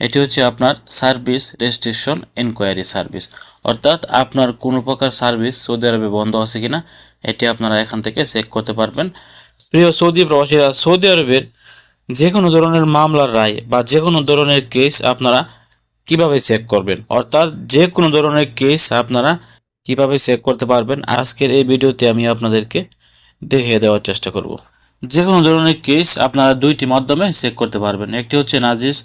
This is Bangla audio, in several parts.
এটি হচ্ছে আপনার সার্ভিস রেজিস্ট্রেশন এনকোয়ারি সার্ভিস। অর্থাৎ আপনার কোনো প্রকার সার্ভিস সৌদি আরবে বন্ধ আছে কিনা, এটি আপনারা এখান থেকে চেক করতে পারবেন। প্রিয় সৌদি প্রবাসীরা, সৌদি আরবের যে কোনো ধরনের মামলার রায় বা যে কোনো ধরনের কেস আপনারা কীভাবে চেক করবেন? অর্থাৎ যে কোনো ধরনের কেস আপনারা কীভাবে চেক করতে পারবেন? আজকের এই ভিডিওতে আমি আপনাদেরকে দেখিয়ে দেওয়ার চেষ্টা করব। যে কোনো ধরনের কেস আপনারা দুইটি মাধ্যমে চেক করতে পারবেন। একটি হচ্ছে নাজিস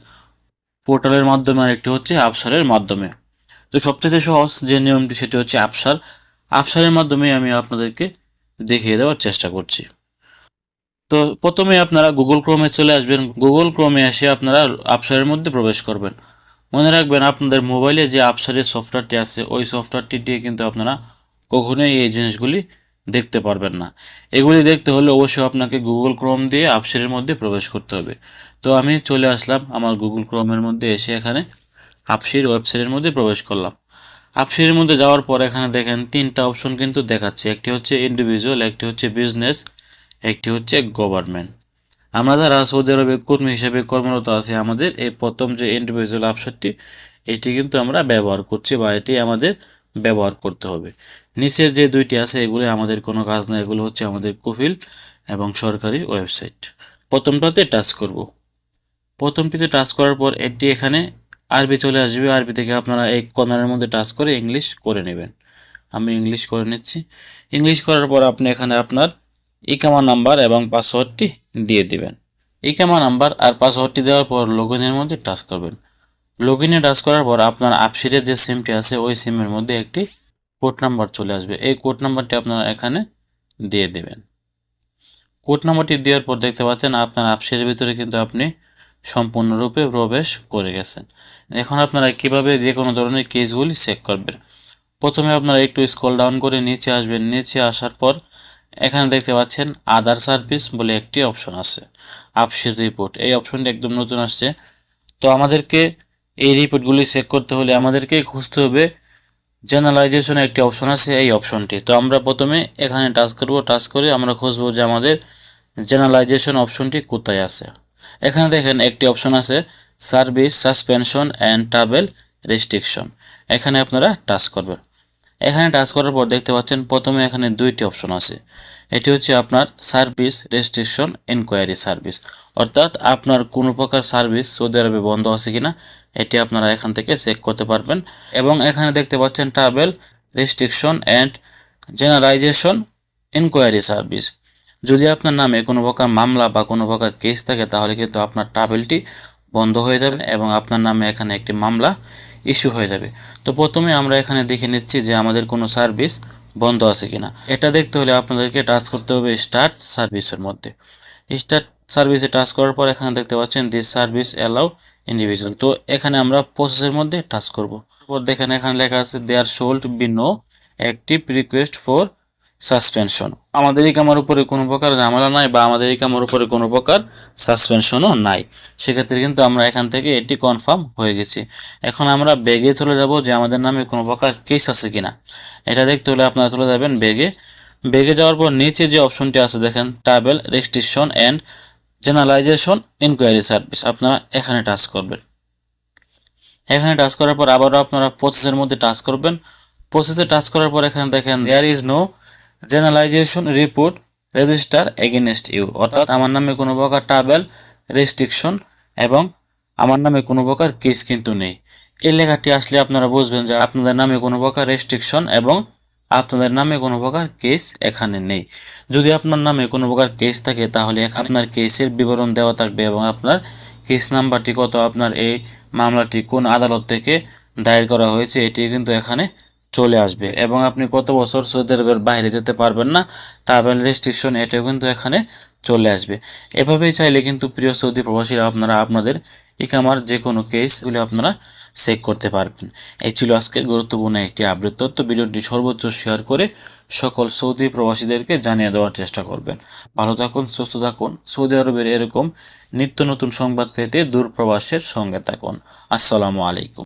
পোর্টালের মাধ্যমে আর একটি হচ্ছে আফসারের মাধ্যমে। তো সবচেয়ে সহজ যে নিয়মটি সেটি হচ্ছে আফসার আফসারের মাধ্যমে আমি আপনাদেরকে দেখিয়ে দেওয়ার চেষ্টা করছি। তো প্রথমে আপনারা গুগল ক্রোমে চলে আসবেন। গুগল ক্রোমে এসে আপনারা আফসারের মধ্যে প্রবেশ করবেন। মনে রাখবেন আপনাদের মোবাইলে যে আফসারের সফটওয়্যারটি আছে, ওই সফটওয়্যারটি দিয়ে কিন্তু আপনারা কখনোই এই জিনিসগুলি দেখতে পারবেন না। এগুলি দেখতে হলে অবশ্যই আপনাকে গুগল ক্রোম দিয়ে আফসারের মধ্যে প্রবেশ করতে হবে। তো আমি চলে আসলাম আমার গুগল ক্রোমের মধ্যে এসে এখানে আপসির ওয়েবসাইটের মধ্যে প্রবেশ করলাম। আপসির মধ্যে যাওয়ার পর এখানে দেখেন তিনটা অপশন কিন্তু দেখাচ্ছে। একটি হচ্ছে ইন্ডিভিজুয়াল একটি হচ্ছে বিজনেস একটি হচ্ছে গভর্নমেন্ট আমরা যারা সৌদি আরবে কর্মী হিসেবে কর্মরত আছি, আমাদের এই প্রথম যে ইন্ডিভিজুয়াল অপশনটি এটি কিন্তু আমরা ব্যবহার করছি বা এটি আমাদের ব্যবহার করতে হবে। নিচের যে দুইটি আছে, এগুলো আমাদের কোনো কাজ না, এগুলো হচ্ছে আমাদের কুফিল এবং সরকারি ওয়েবসাইট। প্রথমটাতে টাচ করব। প্রথমটিতে টাচ করার পর এটি এখানে আরবি চলে আসবে। আরবি থেকে আপনারা এই কর্নারের মধ্যে টাচ করে ইংলিশ করে নেবেন। আমি ইংলিশ করে নিচ্ছি। ইংলিশ করার পর আপনি এখানে আপনার ইকামা নাম্বার এবং পাসওয়ার্ডটি দিয়ে দিবেন। ইকামা নাম্বার আর পাসওয়ার্ডটি দেওয়ার পর লগইনের মধ্যে টাচ করবেন। লগইনে টাচ করার পর আপনার আপসিরের যে সিমটি আছে, ওই সিমের মধ্যে একটি কোড নাম্বার চলে আসবে। এই কোড নাম্বারটি আপনারা এখানে দিয়ে দেবেন। কোড নাম্বারটি দেওয়ার পর দেখতে পাচ্ছেন আপনার আপসিরের ভিতরে কিন্তু আপনি সম্পূর্ণরূপে প্রবেশ করে গেছেন। এখন আপনারা কীভাবে যে কোনো ধরনের কেসগুলি চেক করবেন? প্রথমে আপনারা একটু স্ক্রল ডাউন করে নিচে আসবেন। নিচে আসার পর এখানে দেখতে পাচ্ছেন আদার সার্ভিস বলে একটি অপশন আছে আপসির রিপোর্ট এই অপশনটি একদম নতুন আসছে। তো আমাদেরকে এই রিপোর্টগুলি চেক করতে হলে আমাদেরকে খুঁজতে হবে। জেনারেলাইজেশনে একটি অপশন আছে, এই অপশনটি তো আমরা প্রথমে এখানে টাচ করব টাচ করে আমরা খুঁজবো যে আমাদের জেনারেলাইজেশন অপশনটি কোথায় আছে। এখানে দেখেন একটি অপশন আছে service suspension and travel restriction এখানে আপনারা টাচ করবেন। এখানে টাচ করার পর দেখতে পাচ্ছেন প্রথমে এখানে দুইটি অপশন আছে। এটি হচ্ছে আপনার সার্ভিস রেজিস্ট্রেশন এনকোয়ারি সার্ভিস অর্থাৎ আপনার কোনো প্রকার সার্ভিস সৌদি আরবে বন্ধ আছে কিনা, এটি আপনারা এখান থেকে চেক করতে পারবেন। এবং এখানে দেখতে পাচ্ছেন travel restriction and generalization enquiry service যদি আপনার নামে কোনো প্রকার মামলা বা কোনো প্রকার কেস থাকে, তাহলে কিন্তু আপনার ট্রাভেলটি বন্ধ হয়ে যাবে এবং আপনার নামে এখানে একটি মামলা ইস্যু হয়ে যাবে। তো প্রথমে আমরা এখানে দেখে নিচ্ছি যে আমাদের কোনো সার্ভিস বন্ধ আছে কিনা। এটা দেখতে হলে আপনাদেরকে টাচ করতে হবে স্টার্ট সার্ভিসের মধ্যে। স্টার্ট সার্ভিসে টাচ করার পর এখানে দেখতে পাচ্ছেন দিস সার্ভিস অ্যালাউ ইন্ডিভিজুয়াল তো এখানে আমরা প্রসেসের মধ্যে টাচ করব। তারপর দেখেন এখানে লেখা আছে there should be no active request for suspension আমাদের এই কামার উপরে কোনো প্রকার ঝামেলা নাই বা আমাদের এই কামার উপরে কোনো প্রকার সাসপেনশনও নাই। সেক্ষেত্রে কিন্তু আমরা এখান থেকে এটি কনফার্ম হয়ে গেছি। এখন আমরা বেগে চলে যাব যে আমাদের নামে কোনো প্রকার কেস আছে কিনা। এটা দেখতে হলে আপনারা চলে যাবেন বেগে। বেগে যাওয়ার পর নিচে যে অপশনটি আছে দেখেন travel restriction and generalization enquiry service আপনারা এখানে টাচ করবেন। এখানে টাচ করার পর আবারও আপনারা প্রসেসের মধ্যে টাচ করবেন। প্রসেসে টাচ করার পর এখানে দেখেন there is no generalization report register against you, অর্থাৎ আমার নামে কোনো প্রকার ট্রাভেল রেস্ট্রিকশন এবং আমার নামে কোনো প্রকার কেস কিন্তু নেই। এই লেখাটি আসলে আপনারা বুঝবেন যে আপনাদের নামে কোনো প্রকার রেস্ট্রিকশন এবং আপনাদের নামে কোনো প্রকার কেস এখানে নেই। যদি আপনার নামে কোনো প্রকার কেস থাকে, তাহলে আপনার কেসের বিবরণ দেওয়া থাকবে এবং আপনার কেস নাম্বারটি কত, আপনার এই মামলাটি কোন আদালত থেকে দায়ের করা হয়েছে, এটি কিন্তু এখানে চলে আসবে। এবং আপনি কত বছর সৌদি আরবের বাইরে যেতে পারবেন না ট্রাভেল রেস্ট্রিকশন এটাও কিন্তু এখানে চলে আসবে। এভাবেই চাইলে কিন্তু প্রিয় সৌদি প্রবাসীরা আপনারা আপনাদের ইকামার যে কোনো কেসগুলি আপনারা চেক করতে পারবেন। এই ছিল আজকের গুরুত্বপূর্ণ একটি আপডেট তথ্য। ভিডিওটি সর্বোচ্চ শেয়ার করে সকল সৌদি প্রবাসীদেরকে জানিয়ে দেওয়ার চেষ্টা করবেন। ভালো থাকুন, সুস্থ থাকুন। সৌদি আরবের এরকম নিত্য নতুন সংবাদ পেতে দূর প্রবাসের সঙ্গে থাকুন। আসসালামু আলাইকুম।